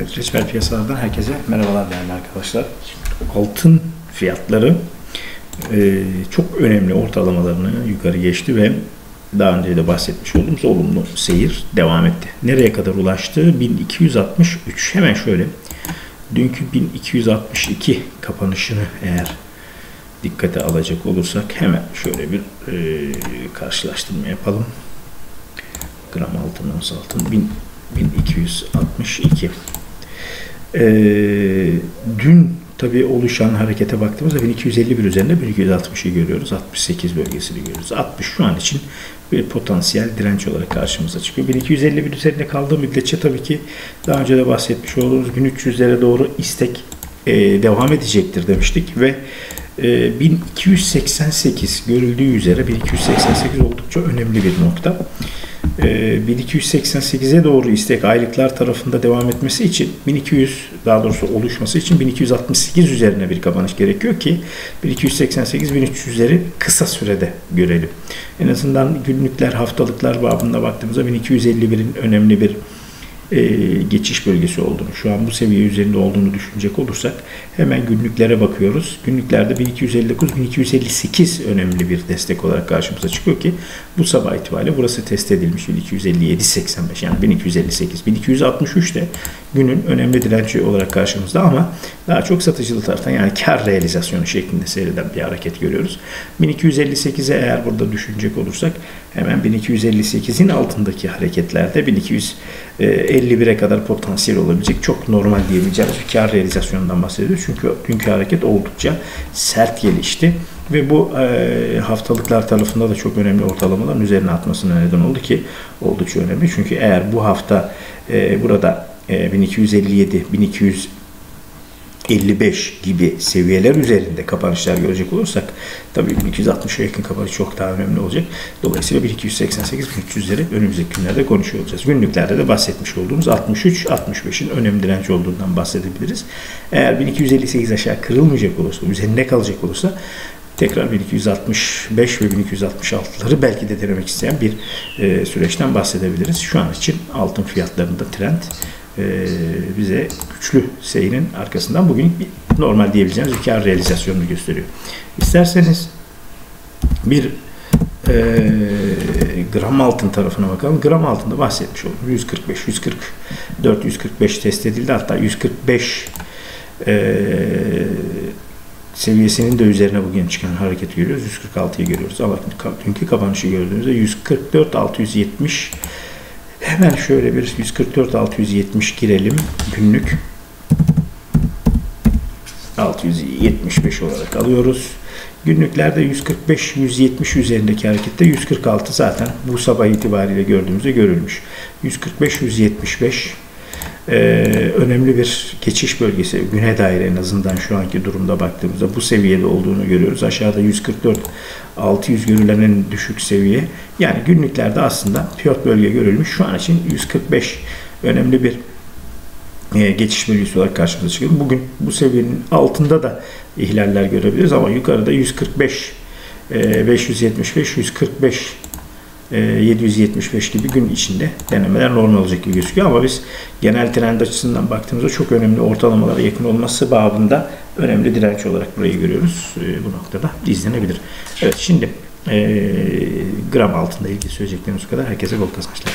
Reçber piyasalardan herkese merhabalar değerli arkadaşlar. Altın fiyatları e, çok önemli ortalamalarını yukarı geçti ve daha önce de bahsetmiş olduğumuz olumlu seyir devam etti. Nereye kadar ulaştı? 1263. Hemen şöyle dünkü 1262 kapanışını eğer dikkate alacak olursak hemen şöyle bir e, karşılaştırma yapalım. Gram altın, ons altın 1000 1262. Ee, dün tabii oluşan harekete baktığımızda 1251 üzerinde 1260'ı görüyoruz. 68 bölgesini görüyoruz. 60 şu an için bir potansiyel direnç olarak karşımıza çıkıyor. 1251 üzerinde kaldığı müddetçe tabii ki daha önce de bahsetmiş olduğumuz 1300'lere doğru istek e, devam edecektir demiştik ve e, 1288 görüldüğü üzere 1288 oldukça önemli bir nokta. 1288'e ee, doğru istek aylıklar tarafında devam etmesi için 1200 daha doğrusu oluşması için 1268 üzerine bir kapanış gerekiyor ki 1288-1300'leri kısa sürede görelim. En azından günlükler, haftalıklar babında baktığımızda 1251'in önemli bir e, geçiş bölgesi olduğunu, şu an bu seviye üzerinde olduğunu düşünecek olursak hemen günlüklere bakıyoruz. Günlüklerde 1259-1258 önemli bir destek olarak karşımıza çıkıyor ki bu sabah itibariyle burası test edilmiş 1257-85 yani 1258 1263 de günün önemli direnci olarak karşımızda ama daha çok satıcılı taraftan yani kar realizasyonu şeklinde seyreden bir hareket görüyoruz. 1258'e eğer burada düşünecek olursak hemen 1258'in altındaki hareketlerde 1251'e kadar potansiyel olabilecek çok normal diyebileceğimiz bir kar realizasyonundan bahsediyoruz. Çünkü dünkü hareket oldukça sert gelişti ve bu e, haftalıklar tarafında da çok önemli ortalamaların üzerine atmasına neden oldu ki oldukça önemli. Çünkü eğer bu hafta e, burada e, 1257, 1200 55 gibi seviyeler üzerinde kapanışlar görecek olursak tabii 1260'a yakın kapanış çok daha önemli olacak. Dolayısıyla 1288 1300'leri önümüzdeki günlerde konuşuyor olacağız. Günlüklerde de bahsetmiş olduğumuz 63 65'in önemli direnç olduğundan bahsedebiliriz. Eğer 1258 aşağı kırılmayacak olursa, üzerinde kalacak olursa tekrar 1265 ve 1266'ları belki de denemek isteyen bir e, süreçten bahsedebiliriz. Şu an için altın fiyatlarında trend bize güçlü seyrin arkasından bugün normal diyebileceğimiz bir kar realizasyonunu gösteriyor. İsterseniz bir e, gram altın tarafına bakalım. Gram altında bahsetmiş oldum. 145, 144, 145 test edildi. Hatta 145 e, seviyesinin de üzerine bugün çıkan hareket görüyoruz. 146'yı görüyoruz. Ama dünkü kapanışı gördüğümüzde 144, 670 Hemen şöyle bir 144 670 girelim günlük. 675 olarak alıyoruz. Günlüklerde 145 170 üzerindeki harekette 146 zaten bu sabah itibariyle gördüğümüzde görülmüş. 145 175 e, önemli bir geçiş bölgesi güne dair en azından şu anki durumda baktığımızda bu seviyede olduğunu görüyoruz. Aşağıda 144 600 görülen en düşük seviye. Yani günlüklerde aslında piyot bölge görülmüş. Şu an için 145 önemli bir e, geçiş bölgesi olarak karşımıza çıkıyor. Bugün bu seviyenin altında da ihlaller görebiliriz ama yukarıda 145 575 145 775 gibi gün içinde denemeler normal olacak gibi gözüküyor ama biz genel trend açısından baktığımızda çok önemli ortalamalara yakın olması babında önemli direnç olarak burayı görüyoruz. E, bu noktada izlenebilir. Evet şimdi e, gram altında ilgili söyleyeceklerimiz kadar. Herkese bol kazançlar.